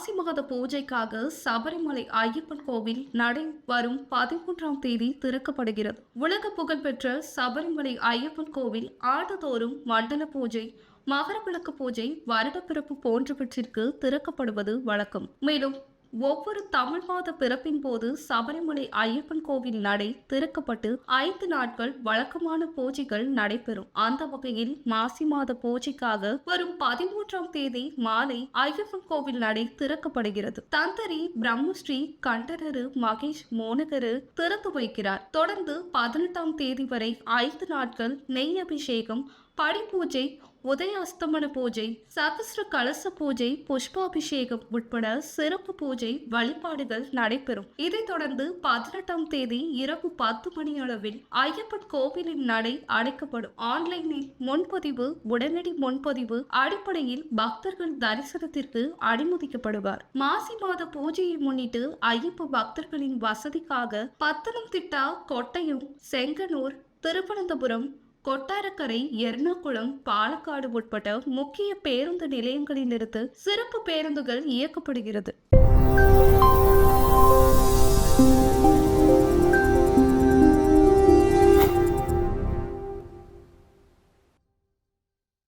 மாசி மாத பூஜைக்காக சபரிமலை ஐயப்பன் கோவில் நடை வரும் பதிமூன்றாம் தேதி திறக்கப்படுகிறது. உலக புகழ்பெற்ற சபரிமலை ஐயப்பன் கோவில் ஆண்டுதோறும் மண்டல பூஜை மகர விளக்கு பூஜை வருடப்பிறப்பு போன்றவற்றிற்கு திறக்கப்படுவது வழக்கம். மேலும் ஒவ்வொரு தமிழ் மாத பிறப்பின் போது சபரிமலை ஐயப்பன் கோவில் நடை திறக்கப்பட்டு ஐந்து நாட்கள் வழக்கமான பூஜைகள் நடைபெறும். அந்த வகையில் மாசி மாத பூஜைக்காக வரும் பதிமூன்றாம் தேதி மாலை ஐயப்பன் கோவில் நடை திறக்கப்படுகிறது. தந்தரி பிரம்மஸ்ரீ கண்டரரு மகேஷ் மோனகரு திறந்து வைக்கிறார். தொடர்ந்து பதினெட்டாம் தேதி வரை ஐந்து நாட்கள் நெய் அபிஷேகம் படிப்பூஜை உதய அஸ்தமன பூஜை சகஸ்ர கலச பூஜை புஷ்பாபிஷேகம் உட்பட சிறப்பு பூஜை வழிபாடுகள் நடைபெறும். இதைத் தொடர்ந்து பதினெட்டாம் தேதி இரவு பத்து மணி அளவில் ஐயப்பன் கோவிலின் நடை அடைக்கப்படும். ஆன்லைனில் முன்பதிவு உடனடி முன்பதிவு அடிப்படையில் பக்தர்கள் தரிசனத்திற்கு அனுமதிக்கப்படுவார். மாசி மாத பூஜையை முன்னிட்டு ஐயப்ப பக்தர்களின் வசதிக்காக பத்தனம்திட்டா கொட்டையம் செங்கனூர் திருவனந்தபுரம் கொட்டாரக்கரை எர்ணாகுளம் பாலக்காடு உட்பட்ட முக்கிய பேருந்து நிலையங்களிலிருந்து சிறப்பு பேருந்துகள் இயக்கப்படுகிறது.